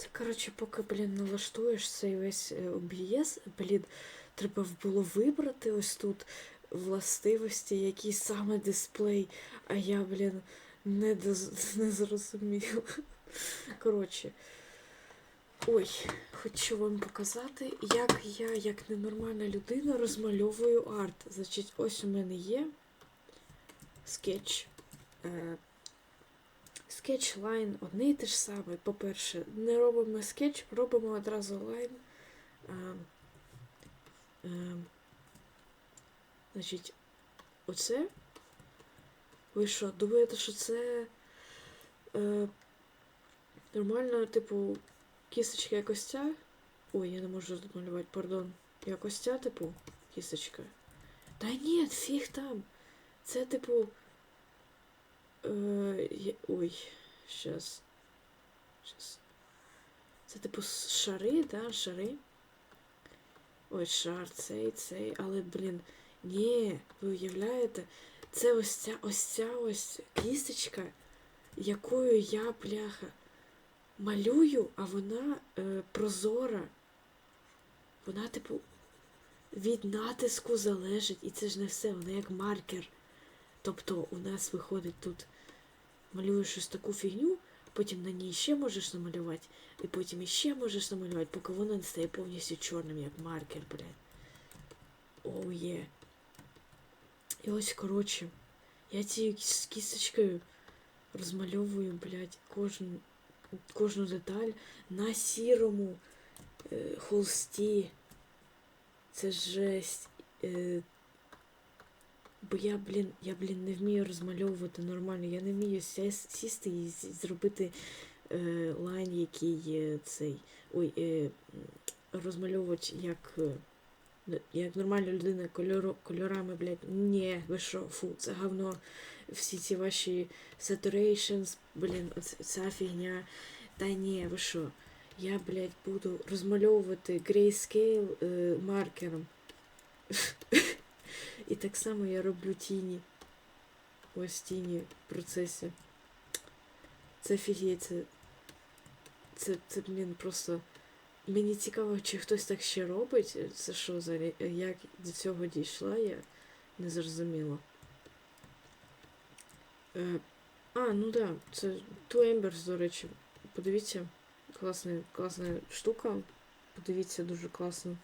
Це, коротше, поки, блін, налаштуєш цей весь е, OBS, блін, треба було вибрати ось тут властивості, який саме дисплей, а я, блін, не, доз... не зрозуміла. Коротше. Ой, хочу вам показати, як я, як ненормальна людина, розмальовую арт. Значить, ось у мене є скетч. Скетч лайн одне і те ж саме. По-перше, не робимо скетч, робимо одразу лайн. Е, е, значить, оце. Ви що, думаєте, що це е, нормально, типу, кісточка і костя? Ой, я не можу намалювати, пардон. Я костя, типу, кісточка. Та ні, фіг там. Це, типу. Е, ой, щас. Щас. Це типу шари, да, шари. Ой, шар, цей, цей, але, блін, ні, ви уявляєте, це ось ця ось ця ось кісточка, якою я, бляха, малюю, а вона е, прозора. Вона, типу, від натиску залежить, і це ж не все, вона як маркер. Тобто у нас виходить тут малюєш щось таку фігню, потім на ній ще можеш намалювати, і потім іще можеш намалювати, поки воно не стає повністю чорним, як маркер, блядь. Оу є. І ось, коротше, я цією кіс- кісточкою розмальовую, блядь, кожну, кожну деталь на сірому е, холсті. Це жесть. Е, Бо я, блін, я, блін, не вмію розмальовувати нормально. Я не вмію сісти і зробити е, лайн, який цей. Ой, е, м, розмальовувати як. е, як нормальна людина кольору, кольорами, блядь. Ні, ви що, фу, це говно. Всі ці ваші saturations, блін, ця фігня. Та ні, ви що? Я, блядь, буду розмальовувати grayscale е, маркером. І так само я роблю тіні. Ось тіні в процесі. Це фігеть, це, це, це, блін, просто. Мені цікаво, чи хтось так ще робить. Це що за як до цього дійшла, я не зрозуміла. Е, а, ну да, це Two Embers, до речі. Подивіться, класна, класна штука. Подивіться, дуже класно.